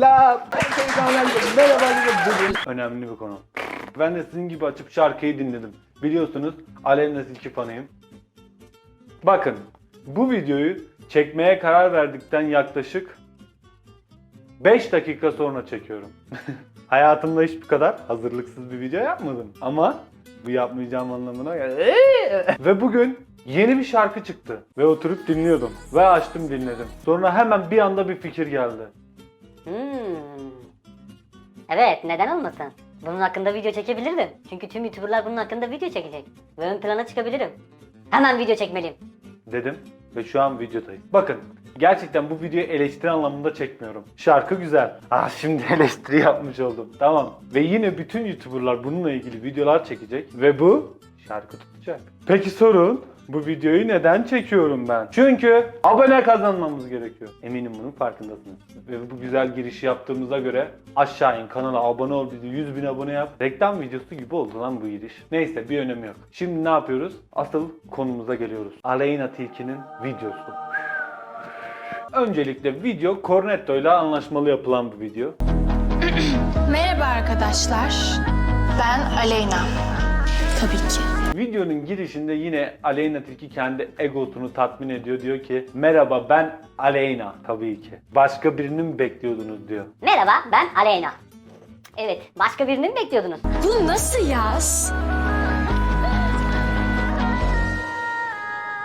Selam. Merhaba. Bugün önemli bir konu. Ben de sizin gibi açıp şarkıyı dinledim. Biliyorsunuz Aleyna Tilki fanıyım. Bakın bu videoyu çekmeye karar verdikten yaklaşık 5 dakika sonra çekiyorum. Hayatımda hiç bu kadar hazırlıksız bir video yapmadım. Ama bu yapmayacağım anlamına gel- Ve bugün yeni bir şarkı çıktı. Ve oturup dinliyordum. Ve açtım dinledim. Sonra hemen bir anda bir fikir geldi. Evet neden olmasın? Bunun hakkında video çekebilirdim. Çünkü tüm YouTuber'lar bunun hakkında video çekecek. Ve ön plana çıkabilirim. Hemen video çekmeliyim. dedim ve şu an videodayım. Bakın gerçekten bu videoyu eleştiri anlamında çekmiyorum. Şarkı güzel. Ah şimdi eleştiri yapmış oldum. Tamam. Ve yine bütün YouTuber'lar bununla ilgili videolar çekecek ve bu şarkı tutacak. Peki sorun bu videoyu neden çekiyorum ben? Çünkü abone kazanmamız gerekiyor. Eminim bunun farkındasınız. Ve bu güzel girişi yaptığımıza göre aşağı in kanala abone ol bizi 100 bin abone yap. Reklam videosu gibi oldu lan bu giriş. Neyse bir önemi yok. Şimdi ne yapıyoruz? Asıl konumuza geliyoruz. Aleyna Tilki'nin videosu. Öncelikle video Cornetto ile anlaşmalı yapılan bir video. Merhaba arkadaşlar. Ben Aleyna. Tabii ki. Videonun girişinde yine Aleyna Tilki kendi egosunu tatmin ediyor. Diyor ki merhaba ben Aleyna tabii ki. Başka birini mi bekliyordunuz diyor. Merhaba ben Aleyna. Evet başka birini mi bekliyordunuz? Bu nasıl yaz?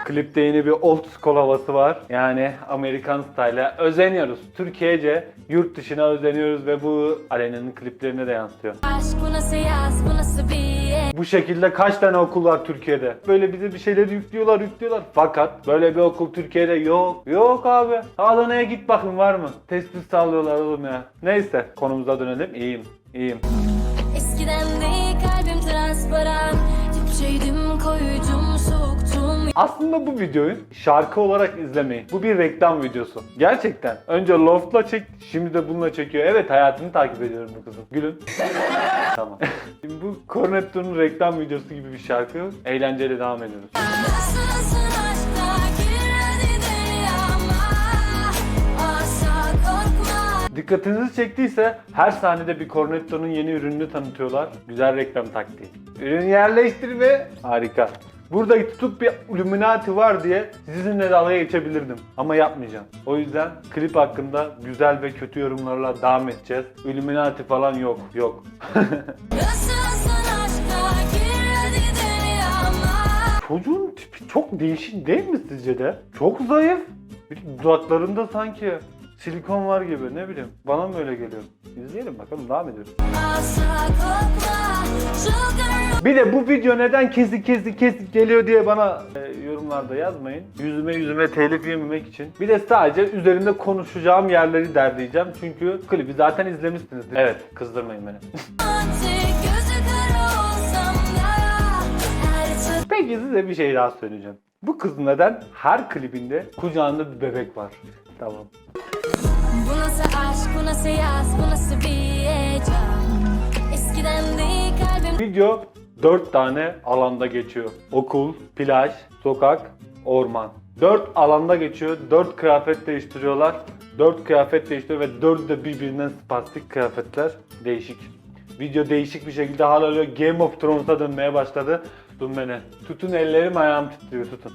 Klipte yine bir old school havası var. Yani Amerikan style'a özeniyoruz. Türkiye'ce yurt dışına özeniyoruz ve bu Aleyna'nın kliplerine de yansıyor. Aşk bu nasıl yaz, bu nasıl bir Bu şekilde kaç tane okul var Türkiye'de? Böyle bize bir şeyleri yüklüyorlar yüklüyorlar. Fakat böyle bir okul Türkiye'de yok. Yok abi. Adana'ya git bakın var mı? Tespit sallıyorlar oğlum ya. Neyse konumuza dönelim. İyiyim. iyiyim. Eskiden de kalbim transparan Dipçeydim koyucum Aslında bu videoyu şarkı olarak izlemeyin. Bu bir reklam videosu. Gerçekten. Önce Loft'la çek, şimdi de bununla çekiyor. Evet hayatını takip ediyorum bu kızın. Gülün. tamam. Şimdi bu Cornetto'nun reklam videosu gibi bir şarkı. Eğlenceli devam ediyoruz. Dikkatinizi çektiyse her sahnede bir Cornetto'nun yeni ürününü tanıtıyorlar. Güzel reklam taktiği. Ürün yerleştirme. Harika. Burada tutup bir Illuminati var diye sizinle dalga geçebilirdim. Ama yapmayacağım. O yüzden klip hakkında güzel ve kötü yorumlarla devam edeceğiz. Illuminati falan yok. Yok. Çocuğun tipi çok değişik değil mi sizce de? Çok zayıf. Bir dudaklarında sanki silikon var gibi ne bileyim. Bana mı öyle geliyor? İzleyelim bakalım devam ediyoruz. Bir de bu video neden kesik kesik kesik geliyor diye bana e, yorumlarda yazmayın. Yüzüme yüzüme telif yememek için. Bir de sadece üzerinde konuşacağım yerleri derleyeceğim. Çünkü klibi zaten izlemişsiniz. Evet kızdırmayın beni. Peki size bir şey daha söyleyeceğim. Bu kız neden her klibinde kucağında bir bebek var? Tamam. Bu nasıl aşk, bu nasıl yaz, bu nasıl bir heyecan Eskiden de kalbim Video 4 tane alanda geçiyor. Okul, plaj, sokak, orman. 4 alanda geçiyor. 4 kıyafet değiştiriyorlar. 4 kıyafet değiştiriyor ve 4 de birbirinden spastik kıyafetler. Değişik. Video değişik bir şekilde hal alıyor. Game of Thrones'a dönmeye başladı. Tutun beni. Tutun ellerim ayağım titriyor tutun.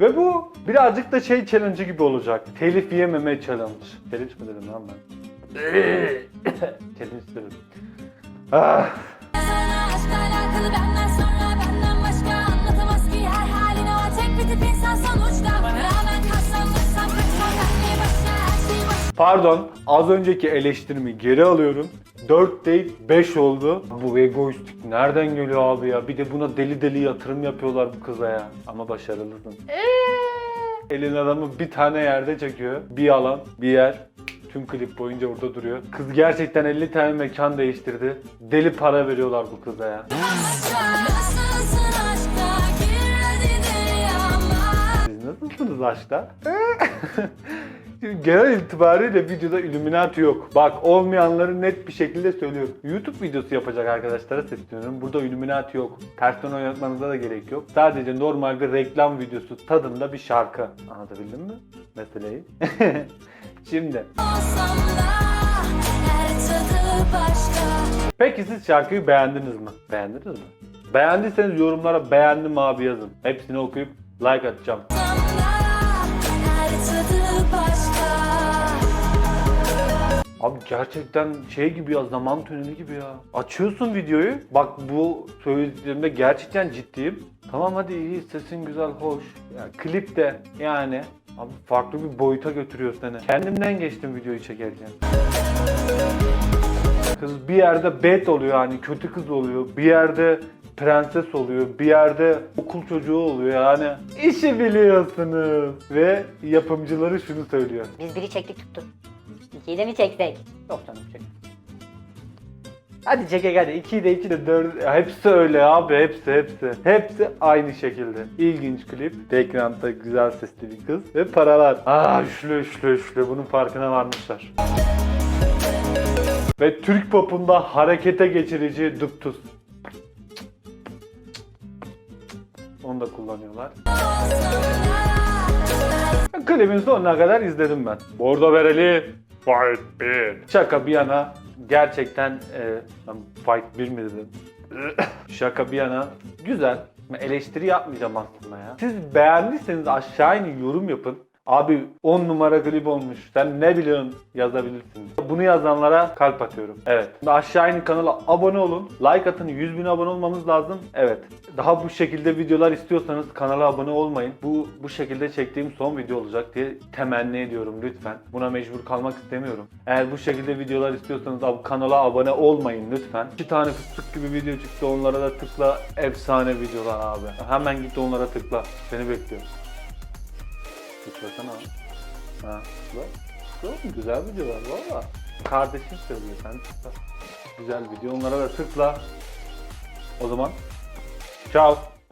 Ve bu birazcık da şey challenge gibi olacak. Telif yememe challenge. Challenge mi dedim lan ben? challenge dedim. Ah. Şey baş Pardon, az önceki eleştirimi geri alıyorum. 4 değil 5 oldu. Bu egoistik nereden geliyor abi ya? Bir de buna deli deli yatırım yapıyorlar bu kıza ya. Ama başarılısın. Elin adamı bir tane yerde çekiyor. Bir alan, bir yer. Tüm klip boyunca orada duruyor. Kız gerçekten 50 tane mekan değiştirdi. Deli para veriyorlar bu kıza ya. Siz nasılsınız aşkta? Genel itibariyle videoda Illuminati yok. Bak olmayanları net bir şekilde söylüyorum. YouTube videosu yapacak arkadaşlara sesleniyorum. Burada Illuminati yok. Tersten oynatmanıza da gerek yok. Sadece normal bir reklam videosu tadında bir şarkı. Anlatabildim mi meseleyi? Şimdi. Peki siz şarkıyı beğendiniz mi? Beğendiniz mi? Beğendiyseniz yorumlara beğendim abi yazın. Hepsini okuyup like atacağım. Abi gerçekten şey gibi ya zaman tüneli gibi ya. Açıyorsun videoyu. Bak bu söylediklerimde gerçekten ciddiyim. Tamam hadi iyi sesin güzel hoş. Yani klip de yani abi farklı bir boyuta götürüyor seni. Kendimden geçtim videoyu çekerken. Kız bir yerde bet oluyor hani kötü kız oluyor. Bir yerde prenses oluyor. Bir yerde okul çocuğu oluyor yani. işi biliyorsunuz. Ve yapımcıları şunu söylüyor. Biz biri çektik tuttu. 2'yi mi çeksek? Yok canım çek. Hadi çekek hadi. 2'yi de 2 de 4 hepsi öyle abi hepsi hepsi. Hepsi aynı şekilde. İlginç klip. Background'da güzel sesli bir kız ve paralar. Aa üçlü üçlü üçlü bunun farkına varmışlar. ve Türk popunda harekete geçirici duptus. Onu da kullanıyorlar. Klibin sonuna kadar izledim ben. Bordo Bereli Fight 1. Şaka bir yana gerçekten e, ben Fight 1 mi dedim? Şaka bir yana güzel. Eleştiri yapmayacağım aslında ya. Siz beğendiyseniz aşağı inin yorum yapın. Abi 10 numara klip olmuş. Sen ne biliyorsun yazabilirsiniz. Bunu yazanlara kalp atıyorum. Evet. Şimdi aşağı inin kanala abone olun. Like atın. 100 bin abone olmamız lazım. Evet. Daha bu şekilde videolar istiyorsanız kanala abone olmayın. Bu bu şekilde çektiğim son video olacak diye temenni ediyorum lütfen. Buna mecbur kalmak istemiyorum. Eğer bu şekilde videolar istiyorsanız ab- kanala abone olmayın lütfen. İki tane fıstık gibi video çıktı onlara da tıkla. Efsane videolar abi. Hemen git onlara tıkla. Seni bekliyoruz. Tıklasana. Ha, tıkla. Tıkla. Güzel videolar valla. Kardeşim söylüyor sen tıkla. Güzel video onlara da tıkla. O zaman ciao.